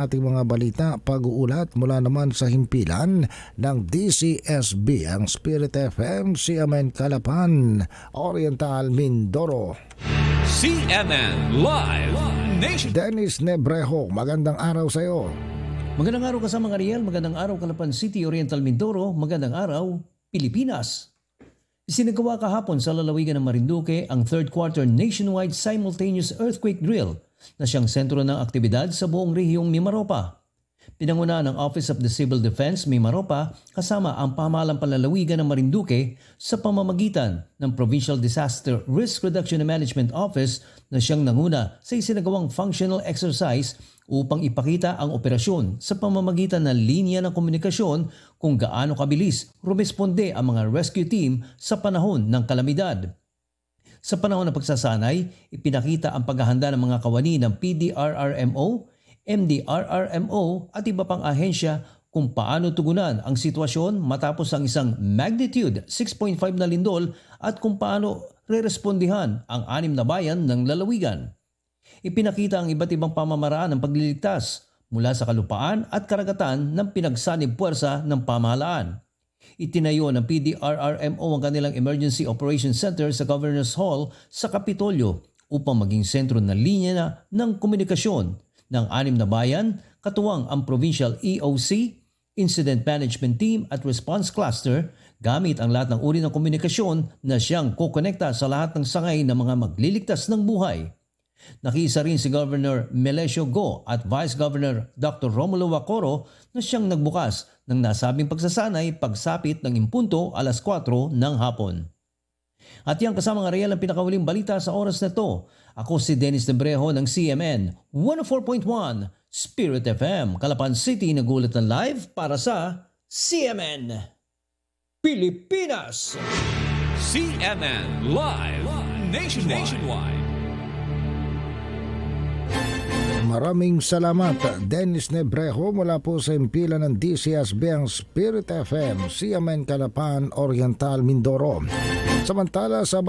ating mga balita pag-uulat mula naman sa himpilan ng DCSB ang Spirit FM CMN Kalapan Oriental Mindoro. CNN Live Nation. Dennis Nebrejo magandang araw sa iyo Magandang araw kasama mga Riel, magandang araw Calapan City, Oriental Mindoro, magandang araw Pilipinas. Isinagawa kahapon sa lalawigan ng Marinduque ang third quarter nationwide simultaneous earthquake drill na siyang sentro ng aktibidad sa buong rehiyong Mimaropa. Pinanguna ng Office of the Civil Defense Mimaropa kasama ang pamahalang panlalawigan ng Marinduque sa pamamagitan ng Provincial Disaster Risk Reduction and Management Office na siyang nanguna sa isinagawang functional exercise upang ipakita ang operasyon sa pamamagitan ng linya ng komunikasyon kung gaano kabilis rumesponde ang mga rescue team sa panahon ng kalamidad. Sa panahon ng pagsasanay, ipinakita ang paghahanda ng mga kawani ng PDRRMO, MDRRMO at iba pang ahensya kung paano tugunan ang sitwasyon matapos ang isang magnitude 6.5 na lindol at kung paano re-respondihan ang anim na bayan ng lalawigan. Ipinakita ang iba't ibang pamamaraan ng pagliligtas mula sa kalupaan at karagatan ng pinagsanib puwersa ng pamahalaan. Itinayo ng PDRRMO ang kanilang Emergency Operations Center sa Governor's Hall sa Kapitolyo upang maging sentro ng linya na ng komunikasyon ng anim na bayan, katuwang ang Provincial EOC, Incident Management Team at Response Cluster gamit ang lahat ng uri ng komunikasyon na siyang kokonekta sa lahat ng sangay ng mga magliligtas ng buhay. Nakiisa rin si Governor Melesio Go at Vice Governor Dr. Romulo Wacoro na siyang nagbukas ng nasabing pagsasanay pagsapit ng impunto alas 4 ng hapon. At yan kasama nga real ang pinakahuling balita sa oras na to. Ako si Dennis Debrejo ng CMN 104.1 Spirit FM, Calapan City, nagulat ng live para sa CMN Pilipinas! CNN Live Nation. Nationwide. Maraming salamat Dennis Nebrejo mula po sa himpilan ng DCSB ang Spirit FM CMN Kalapan Oriental Mindoro. Samantala sa